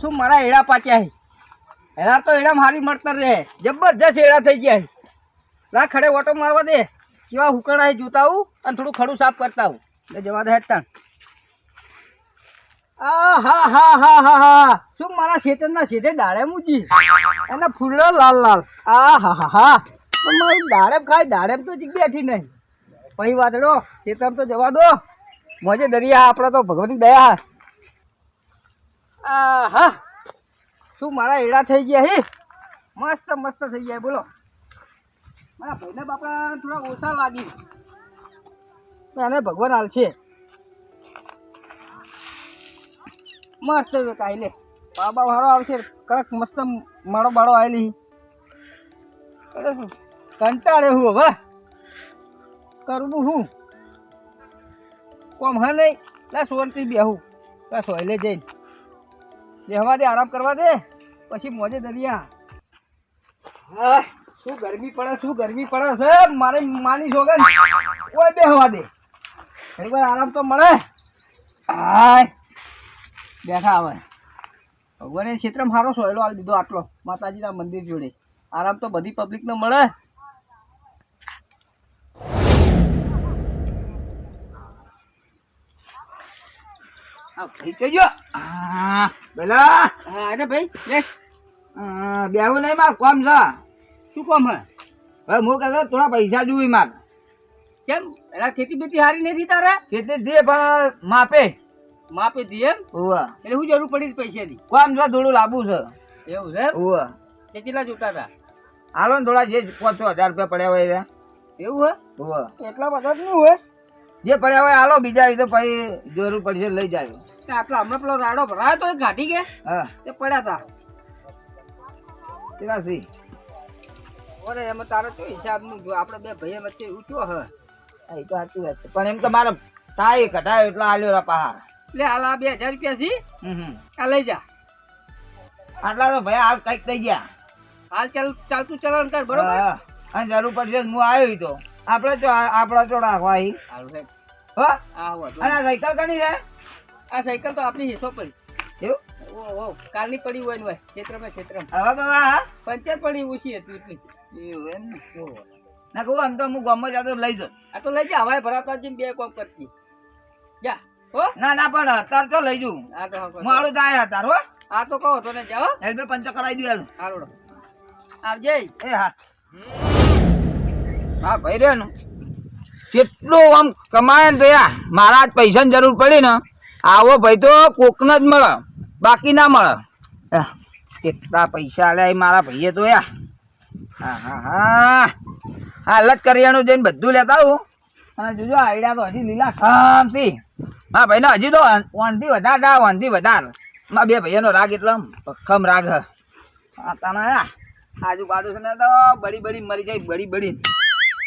શું મારા એડા પાચ્યા એડા તો એડા મારી મળતર રહે. જબરજસ્ત એડા થઈ ગયા લા, ખડે ઓટો મારવા દે. કેવા હુકણા જોતા અને થોડું ખડું સાફ કરતા જવા દે હેઠતા આ હા લાલ લાલ. આ હા હા. હા પણ મારી તો જીગ બેઠી નહીં. વાદળો ખેતર તો જવા દો. મોજે દરિયા, આપણે તો ભગવાનની દયા. હા. શું મારા એડા થઈ ગયા હે? મસ્ત મસ્ત થઈ ગયા, બોલો. મારા ભાઈને બાપા થોડા ઓછા લાગી. એને ભગવાન હાલશે મસ્ત કાંઈ લે. બાબા વાળો આવશે. કડક, મસ્ત માળો બાળો આવેલી. કંટાળે હું હવે. કરવું હું? કોમ હા નહીં? લા સોનથી બેહું. લા સોયલે જઈને. બેહવા દે આરામ કરવા દે. પછી મોજે દરિયા. હા, શું ગરમી પડે, શું ગરમી પડે છે? મારે માની સોગન કોઈ બેહવા દે. ઘણી વાર આરામ તો મળે. હાય. બેઠા આવે ભગવાને ક્ષેત્રમાં સારો સોયલો આલ દીધો આટલો. માતાજીના મંદિર જોડે. આરામ તો બધી પબ્લિકને મળે. હા પેલા હા અરે ભાઈ લે બેવું નહીં માર કોમ છે? શું કોમ હે? હવે હું કહેતો થોડા પૈસા જોઈ માર. કેમ? એલા ખેતી બેતી હારી નથી તારે? ખેતી દે પણ માપે. માપે દે એમ? ઓવા એટલે હું જરૂર પડી પૈસાની. કોમ છે થોડું લાંબુ છે. એવું છે ઓવા તે કેટલા જોતા હતા? હાલો ને થોડા જે પાંચસો હજાર રૂપિયા પડ્યા હોય એવું હે? ઓવા એટલા બધા શું હોય જે પડ્યા હોય હાલો બીજા એ પછી જરૂર પડશે લઈ જાય આટલા હમણાં પેલો રાડો ભરાયો તો ઘાટી કે હા. તે પડ્યા હતા કેવા સી ઓરે એમ તારો શું હિસાબનું જો આપણે બે ભાઈ વચ્ચે ઊંચો હ. એ તો સાચી વાત છે. પણ એમ તો મારે થાય કઢાયો એટલા આલ્યો રા પહાડ લે હાલ આ બે હજાર રૂપિયા સી આ લઈ જા. આટલા તો ભાઈ હાલ કંઈક થઈ ગયા. હાલ ચાલ ચાલતું ચલણ કર બરોબર? અને જરૂર પડશે હું આવ્યો તો. આપણે જો આપણા જોડા રાખવા અહીં હો. સાયકલ કની છે? આ સાયકલ તો આપણી હિસ્સો પડી. એવું? ઓ ઓ કાલની પડી હોય ને હોય ક્ષેત્રમાં ક્ષેત્રમાં. હવે બાબા પંચર પડી ઓછી હતી એટલી એવું એમ ને? ના કહું આમ તો હું ગામમાં જાતો લઈ જાઉં. આ તો લઈ જા હવાય ભરાતા જઈને બે કોમ કરતી જા હો. ના ના પણ અત્યારે તો લઈ જઉં. આ તો મારું જાય અત્યારે હો. આ તો કહો તો ને જાઓ હેલ્મેટ પંચર કરાવી દઉં હારું આવજે. એ હા. હા ભાઈ રે કેટલું આમ કમાય ને રહ્યા. મારા જ પૈસાની જરૂર પડી ને. આવો ભાઈ તો કોકને જ મળે. બાકી ના મળે. કેટલા પૈસા આલ્યા એ મારા ભાઈએ તો, યા. હા હા હા. હાલત કરિયાણું જઈને બધું લેતા આવું. અને જોજો આઈડિયા તો હજી લીલા શાંતિ હા, ભાઈ, ને, હજી તો વાંધી વધારે દા વાંધી વધાર. મા બે ભાઈઓનો રાગ એટલો ભક્કમ રાગ હ. આ આજુબાજુ છે ને તો બળી બળી મરી જાય, બળી બળી.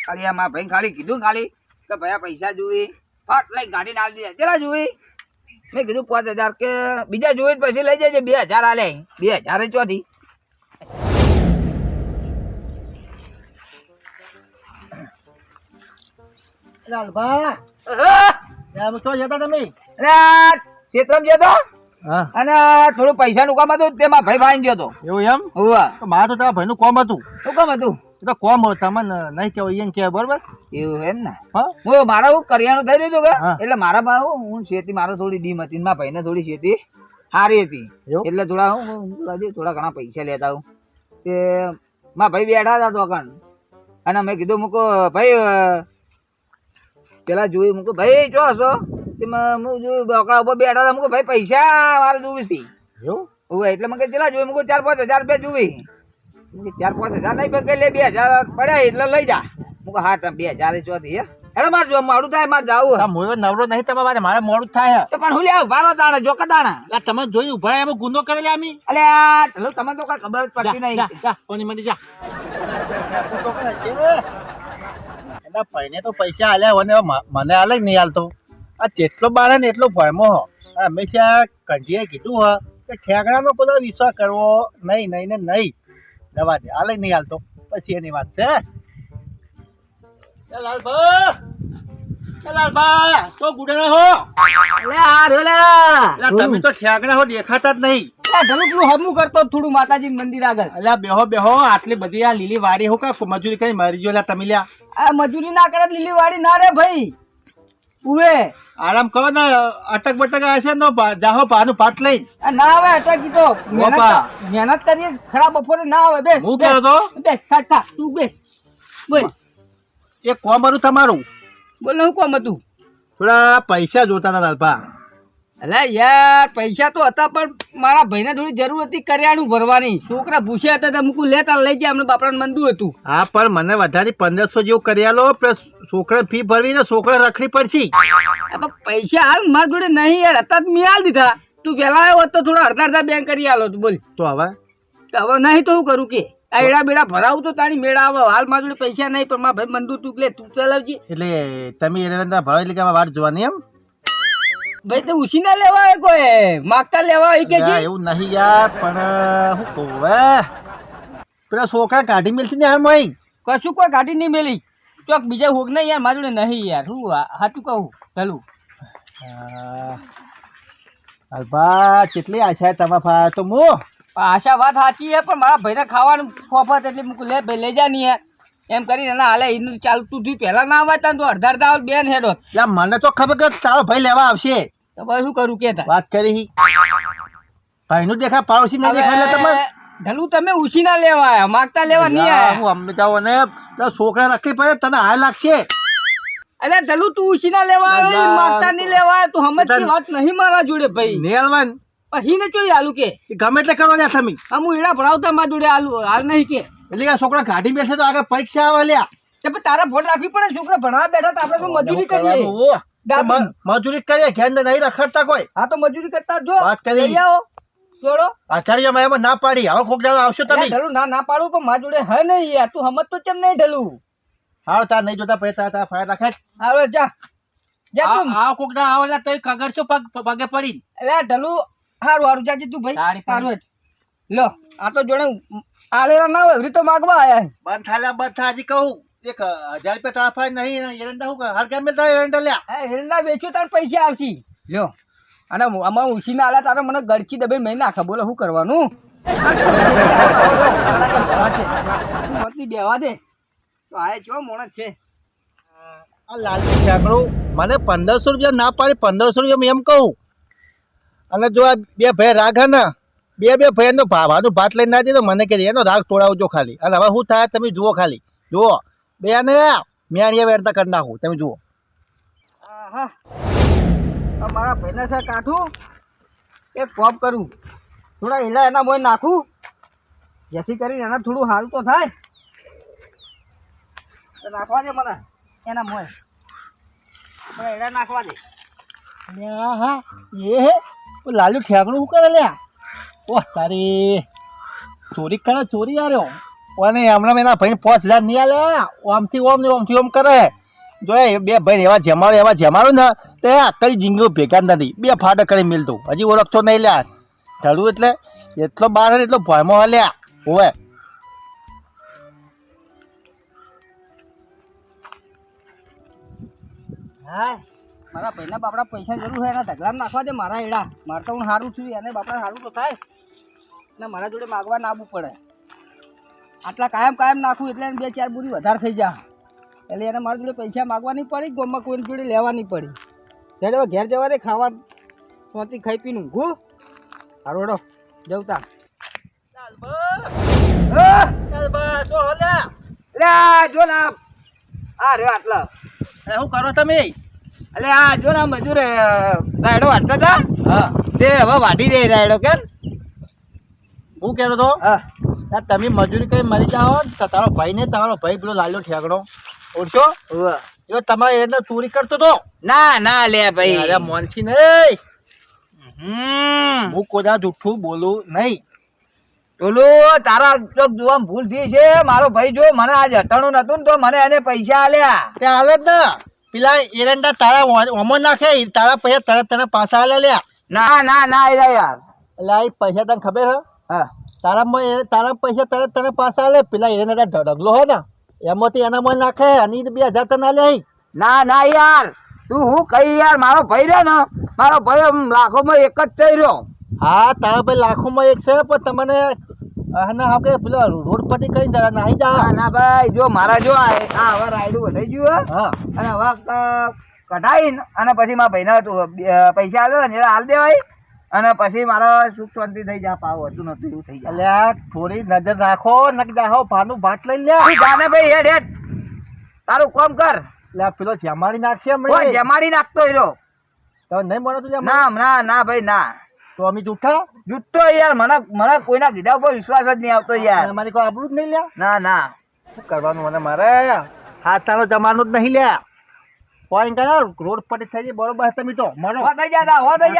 ખાલી આ મારા ભાઈ ખાલી કીધું ખાલી કે ભાઈ પૈસા જોઈ ફટ લઈ ગાડી નાલ દીધા કેટલા જોઈ મેં કીધું પાંચ હજાર કે બીજા જોઈ તો પછી લઈ જજે બે હજાર આલે. બે હજાર ચોથી. અને થોડું પૈસાનું કામ હતું તેમાં ભાઈ ભાઈ ગયો હતો એવું એમ? મારે તો તારા ભાઈનું કોમ હતું. શું કામ હતું? તો કોમ તમને નહીં કેવો એમ કે બરોબર? એવું એમ ને? હા. મારા હું કરિયાણું થઈ રહ્યું કે? એટલે મારા પાસે હું શેતી મારો થોડી ડીમ હતી મારા ભાઈને થોડી શેતી સારી હતી. એટલે થોડા હું થોડા ઘણા પૈસા લેતા હું કે મારા ભાઈ બેઠા હતા તો કણ અને મેં કીધું મૂકો ભાઈ પેલા જોયું મૂકો ભાઈ ચો હશો તેમાં હું જોયું બકડા ઉપર બેઠા હતા. મૂકો ભાઈ પૈસા મારે જોવી હતી એવું? એટલે મેં કીધું પેલા જોયું. મૂકો ચાર પાંચ હજાર રૂપિયા જોવી ચાર પાંચ હજાર નહીં પણ લે બે હજાર પડ્યા એટલે લઈ જા. હું હા તમે બે હજાર ચોથી હે. એટલે મારે જો મોડું થાય મારે જાવું હા મોયો નવરો નહીં તમે મારે મારે મોડું જ થાય તો પણ હું લે ભારો દાણે જોકા દાણા. આ તમે જોઈ ઊભા એમાં ગુનો કરેલા અમે. આ ઢલો તો કઈ ખબર જ પડતી નહીં. જા જા કોની મને જા. એના ભાઈને તો પૈસા આલ્યા હોય ને મને આલે જ નહીં હાલતો આ જેટલો બારે ને એટલો ભયમો હો. હંમેશા કંઢીએ કીધું હ કે ઠેકડાનો પેલો વિશ્વાસ કરવો નહીં નહીં ને નહીં. દવા દે. હાલે જ નહીં હાલતો પછી એની વાત છે એ લાલભા લાલબા તો ગુડેલા હો. અલે આ રહ્યો લે એટલે તમે તો ઠેકડા હો દેખાતા જ નહીં. આ ઢલું પેલું હમું કરતો થોડું માતાજી મંદિર આગળ. અલ્યા બેહો બેહો. આટલી બધી આ લીલી વાડી હું કા મજૂરી કઈ મરી ગયો? તમે લ્યા. આ મજૂરી ના કરે લીલી વાડી ના રે ભાઈ. ઉવે. આરામ કરો ને અટક બટક હશે ને જાહો પાનું પાટ લઈ ના આવે અટકી તો. મહેનત કરીએ ખરાબ બપોરે ના આવે બે હું કહો તો બે થા તું બે બોલ. એ કોમ હતું તમારું? બોલ હું કોમ હતું. થોડા પૈસા જોતા હતા લાલપા અલે યાર પૈસા તો હતા પણ મારા ભાઈને થોડી જરૂર હતી કર્યાનું ભરવાની. છોકરા ભૂસ્યા હતા તો મૂકું લેતા લઈ ગયા અમને બાપરાને મંદુ હતું. હા પણ મને વધારે પંદરસો જેવું કરી આલો પ્લસ છોકરા ફી ભરવી ને છોકરા રખડી પડશે. પૈસા હાલ મારા જોડે નહીં યાર હતા મેં હાલ દીધા. તું વહેલા આવ્યો તો થોડા અડધા અડધા બેંક કરી આલો તું બોલ. તો હવે? હવે નહીં તો હું કરું કે? આ એડા બેડા ભરાવું તો તારી મેળા આવે. હાલ મારા જોડે પૈસા નહીં પણ મારા ભાઈ મંદુ તું લે તું ચલાવજી. એટલે તમે એડા ભરાવી એટલે કે વાર જોવાની એમ? ભાઈ તો ઉછી ના લેવા આવે કોઈ? માગતા લેવા આવે કે એવું નહીં યાર પણ હું કહું પેલા છોકરા કાઢી મેલશે ને હાલ મય કશું કોઈ કાઢી નહીં મેલી. ચોક બીજા હોગ નહીં યાર મારું નહીં યાર. હું હાચું કહું ચાલું. અલ્પા કેટલી આશા તમારા ફા તો મો? આશા વાત સાચી છે પણ મારા ભાઈને ખાવાનું ખોફત એટલે મૂકું લે ભાઈ લઈ જા નહીં યાર. એમ કરીને ના હાલે એનું ચાલતું થયું પહેલા ના આવતા તો અડધા અડધા બેન હેડો. મને તો ખબર કે તારો ભાઈ લેવા આવશે. તો ભાઈ શું કરું કે વાત કરી. ભાઈનું દેખા પાડોશી ના દેખાય તમે ઢલું તમે ઉછી ના લેવા આવ્યા માગતા લેવા નહીં આવ્યા હું અમને જાઉં અને છોકરા રાખી પડે તને હાય લાગશે. અરે ઢલું તું ઉછી ના લેવા આવ્યો માગતા નહીં લેવા આવ્યો તું સમજતી વાત નહીં મારા જોડે ભાઈ. નેલવાન. પછી ને ચોઈ આલુ કે? ગમે એટલે કરો લ્યા તમે હું એડા ભણાવતા મારા જોડે આલુ હાલ નહીં કે. એટલે કે આ છોકરા ગાડી બેસે તો આગળ પરીક્ષા આવે લ્યા. તે પણ તારા ભોટ રાખવી પડે છોકરા ભણવા બેઠા તો આપણે મજૂરી કરીએ. મજૂરી કરીએ ઘેર નહીં રખડતા કોઈ. હા તો મજૂરી કરતા જો વાત કરી. આવો. છોડો આચાર્ય એમાં ના પાડી. હવે કોક દાડો આવશો તમે. ઢલું ના ના પાડું પણ મારા જોડે હે નહીં યાર. તું સમજ તો કેમ નહીં ઢલું? હા તાર નહીં જોતા પછી તાર તાર ફાયર રાખે હાલો જા. જા તું. આ કોક દાડો આવે એટલે તઈ કગરશો પગ પગે પડી એટલે ઢલું. હારું હારું જાજી તું ભાઈ. પાસે. લો આ તો જોડે આલેલા ના હોય તો માગવા આયા. બંધ થાલ્યા બંધ થા હજી કહું એક હજાર રૂપિયા તો ફાય નહીં એરંડા હું? હર કેમ મિલતા એરંડા લ્યા? હિરણા વેચ્યું તાર પૈસા આવશે. લ્યો. અને આમાં ઉછીના આલા તારે મને ગળચી દબે મેં નાખે બોલો શું કરવાનું? બેવા દે? તો આ જો મોણસ છે. આ લાલજી ઠાકરો મને પંદરસો રૂપિયા ના પાડી પંદરસો રૂપિયા મેં એમ કહું. અને જો આ બે ભાઈ હે ને બે બે ફેરનો ભાવાનું ભાત લઈને ના દીધો મને કે એનો રાગ તોડાવજો ખાલી. અને હવે શું થાય તમે જુઓ ખાલી. જુઓ. બે ને મેં વેરતા કરી નાખું. તમે જુઓ. મારા ભાઈના સાહેબ કાઠું. એક કોપ કરું. થોડા હીલા એના મોય નાખું. જેથી કરીને એના થોડું સારું તો થાય. નાખવા દે મને એના મોય મને હીલા નાખવા દે. હા હા એ લાલુ ઠેકડું શું કરે લ્યા? ઓહ તારી ચોરી કરે, ચોરી આવ્યો અને હમણાં એના ભાઈ પાંચ હજાર નહીં આલે. ઓમથી ઓમ ને ઓમથી ઓમ કરે. જો એ બે ભાઈ એવા જમાડો એવા જમાડો ને, તે આખી જિંદગી ભેગા નથી. બે ફાટક કરી મિલતું હજી ઓળખતો નહીં લ્યા. ચડવું એટલે એટલો બાર એટલો ભયમાં હલ્યા હોવે. હા, મારા ભાઈના બાપડા પૈસા જરૂર હોય એના ઢગલામાં નાખવા દે મારા એડા મારે તો હું સારું છું, એને બાપડા સારું તો થાય. ને મારા જોડે માગવા ના આવવું પડે. આટલા કાયમ કાયમ નાખું એટલે બે ચાર બુરી વધારે થઈ જા એટલે એને મારા જોડે પૈસા માગવા નહીં પડી ગોમાં કોઈની જોડે લેવા નહીં પડી. ત્યારે હવે ઘેર જવા દે ખાવા સોંતી ખાઈ પીને ઊંઘું. હારોડો જવતા જો ને આ રહ્યો આટલા. શું કરો તમે? એટલે આ જો ને મજૂર રાયડો વાટતા હતા? હા. તે હવે વાટી દે રાયડો કેમ? હું કહેતો તો હા. તમે મજૂરી કરી મરી જાઓ તો તારો ભાઈ ને તમારો ભાઈ પેલો લાલ્યો ઠેકડો. ઓળખો ઉવ્વ. એ તમારે એને ચોરી કરતો તો? ના ના લે ભાઈ. અરે મોનસી નહીં. હું કોદા જુઠ્ઠું બોલું નહીં. પેલું તારા ચોક જોવા ભૂલ થઈ છે. મારો ભાઈ જો મને આજ અટાણું નતું ને તો મને એને પૈસા આલ્યા. તે હાલે જ ને. પેલા એરંડા તારા ઓમો નાખે તારા પૈસા તરત તને પાછા હાલે લ્યા. ના ના ના યાર. એટલે પૈસા તને ખબર હે? હા તારામાં એ- તારા પૈસા તરત તને પાછા લે પેલા એને ઢગલો હોય ને. એમાંથી એના મને નાખે અને બે હજાર તને ના લે ના ના યાર. તું હું કહી યાર? મારો ભાઈ રહ્યો ને મારો ભાઈ લાખોમાં એક જ થઈ રહ્યો. હા તારા ભાઈ લાખોમાં એક છે પણ તમને આના હા કે પેલો રોડ પરથી કઈ તારા નાહી જા. ના ભાઈ જો મારા જો આ હવે રાયડું વધાઈ ગયું હે. હા. અને હવે કઢાવીને કઢાઈને અને પછી મારા ભાઈને તું, પૈસા આવ્યો ને હાલ દેવાય. અને પછી મારો સુખ શાંતિ થઈ જા પાવ હતું નતું એવું થઈ જાય અલ્યા થોડી નજર રાખો નક જાહો ભાનું ભાત લઈ લે. જાને ભાઈ હેડ હેડ. તારું કામ કર. લે પેલો જમાડી નાખશે હમણે જમાડી નાખતો હીરો તો નહીં મળે તું ના ના ના ભાઈ ના. તો અમે જૂઠા? જૂઠો યાર મને મને કોઈના કીધા ઉપર વિશ્વાસ જ નહીં આવતો યાર. મારી કોઈ આબરૂ જ નહીં લ્યા? ના ના. શું કરવાનું મને મારે? હાથ તારો જમાનો જ નહીં લ્યા. પોઈન્ટ કરે રોડ પર થઈ જાય બરોબર તમે તો મળો હો થઈ જાતા હો થઈ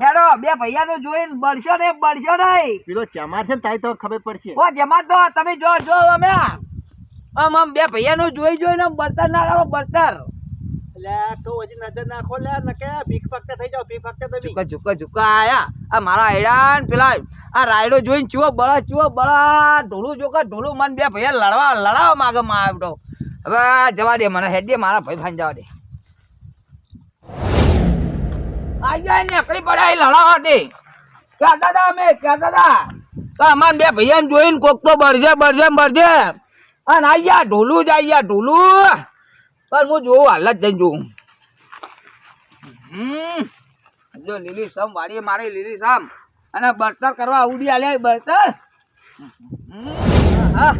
હેડો બે ભૈયાનું જોઈને બળશો ને બળશો નહીં. પેલો ચમાર છે ને તારી તો ખબર પડશે. તો તમે જો જો અમે. આમ આમ બે ભૈયાનું જોઈ જોઈને બળતર ના કરો બળતર. એટલે તો હજી નજર નાખો લે નકે ભીખ ફક્ત થઈ જાવ ભીખ ફાકતા તમે. ઝુકા આયા. આ મારા હેડાન પેલા આ રાયડો જોઈને ચુઓ બળા ચુઓ બળા ઢોલું જોકા ઢોલું મન બે ભૈયા લડવા લડાવવા માગે માં આવતો હવે જવા દે મને હેડ દે મારા ભાઈ ભાઈ જવા દે. આજા નીકળી પડ્યા એ લડાવવા દે. ક્યાં દાદા અમે? ક્યાં દાદા? તો બે ભૈયાને જોઈને કોક તો બળજે બળજે બળજે. અને આયા ઢોલું જ, આયા ઢોલું. પણ હું જોઉં, હાલ જઈને જોઉં. હમ. જો લીલી સમ વાળી મારે લીલી સમ. અને બળતર કરવા ઉડી આલ્યા બળતર. હા.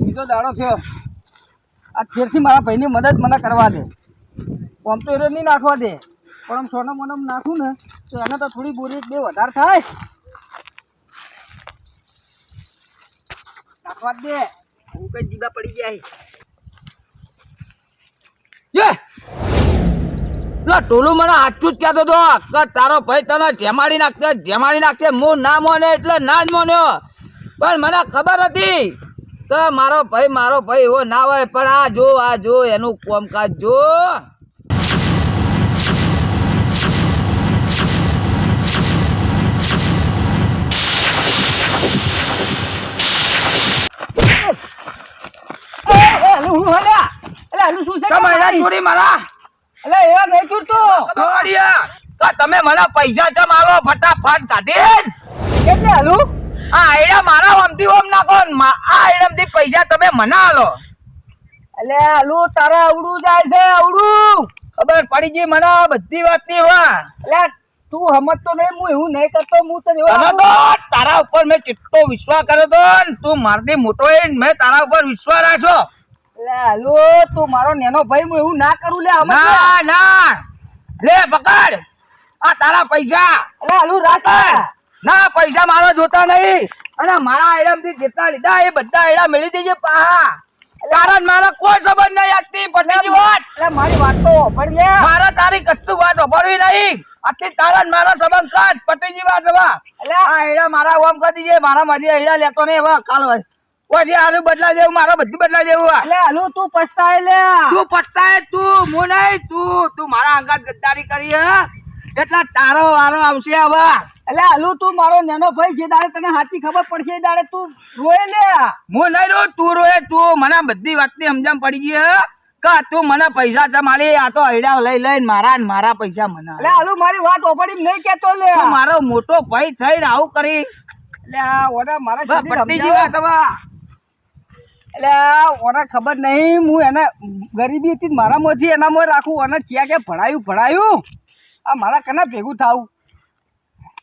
બીજો દાડો થયો. આ ફેરથી મારા ભાઈની મદદ મને કરવા દે. કોમ્પ્યુટર તો નહીં નાખવા દે. પણ આમ સોનમ મોનમ નાખું ને, તો એને તો થોડી બોરી એક બે વધારે થાય. નાખવા હું કઈ જુદા પડી ગયા છે ટોલું મને આચું જ કહેતો હતો તારો ભાઈ તને જેમાડી નાખશે જેમાડી નાખશે. હું ના મોને એટલે ના જ મોન્યો. પણ મને ખબર હતી કે મારો ભાઈ મારો ભાઈ એવો ના હોય. પણ આ જો આ જો, એનું કોમકાજ જો. આલું ચોરી મારા. એટલે એવા નહીં છૂટતો તો તમે મને પૈસા ચમ આલો ફટાફટ કાઢી કેટલે હાલું? આ આઈડા મારા ઓમથી ઓમ નાખો આ આઈડમથી પૈસા તમે મને આલો. એટલે આલું તારા આવડું જાય છે અવડું ખબર પડી ગઈ મને બધી વાતની વા એટલે તું સમજતો નહીં હું એવું નહીં કરતો હું તને તારા ઉપર મેં ચિત્તો વિશ્વાસ કર્યો તો ને તું મારથી મોટો મેં તારા ઉપર વિશ્વાસ રાખ્યો. હાલો તું મારો નેનો ભાઈ હું એવું ના કરું લે ના ના. લે પકડ. આ તારા પૈસા. હાલુ ના પૈસા મારા જોતા નહીં. અને મારા આઈટમથી જેટલા લીધા એ બધા આઈડા મેળવી દેજે પાહા. તારા મારા કોઈ સંબંધ નહીં આજથી પટેલી વાત. એટલે મારી વાત તો પડી લે મારા તારી કશું વાત ઓપડવી નહીં. આટલી તારા મારા સંબંધ કાઢ પટેજી વાત હવે. એટલે આ આઈડા મારા ઓમ કરી દીજે. મારા માંથી આઈડા લેતો નહીં હવે કાલ આનું બદલા દેવું મારો બધું બદલા દેવું એટલે હાલો તું પસ્તાય લે તું પસ્તાય તું હું નહીં તું તું મારા અંગાત ગદ્દારી કરી હે? એટલા તારો વારો આવશે હવે. એટલે હાલો તું મારો નેનો ભાઈ જે દાડે તને સાચી ખબર પડશે એ દાડે તું રોય લે હું નહીં રો તું રોય તું મને બધી વાતની સમજણ પડી ગઈ હે? કા તું મને પૈસા ચમાલી આ તો હૈડા લઈ લઈને મારા મારા પૈસા મને એટલે હાલો મારી વાત ઓપડી નહીં કેતો લે મારો મોટો ભાઈ થઈને આવું કરી. એટલે ઓડા મારા હવે એટલે ઓને ખબર નહીં, હું એને ગરીબી હતી મારામાંથી એનામાં રાખું, અને ક્યાં ક્યાં ભણાયું ભણાયું? આ મારા કના ભેગું થાવું?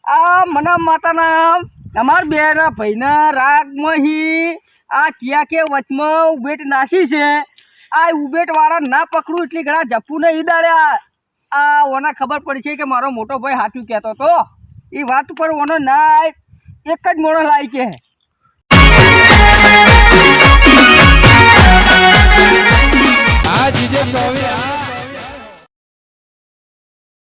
આ મના માતાના તમારા બેના ભાઈના રાગમાં હી આ ચિયા કે વચમાં ઉબેટ નાસી છે? આ ઉબેટવાળા ના પકડું એટલી ઘણા જપ્પુને ઈદાડ્યા આ ઓને ખબર પડી છે કે મારો મોટો ભાઈ હાથું કહેતો તો એ વાત પર ઓનો ના એક જ મોણો લાય કે 来姐姐走一眼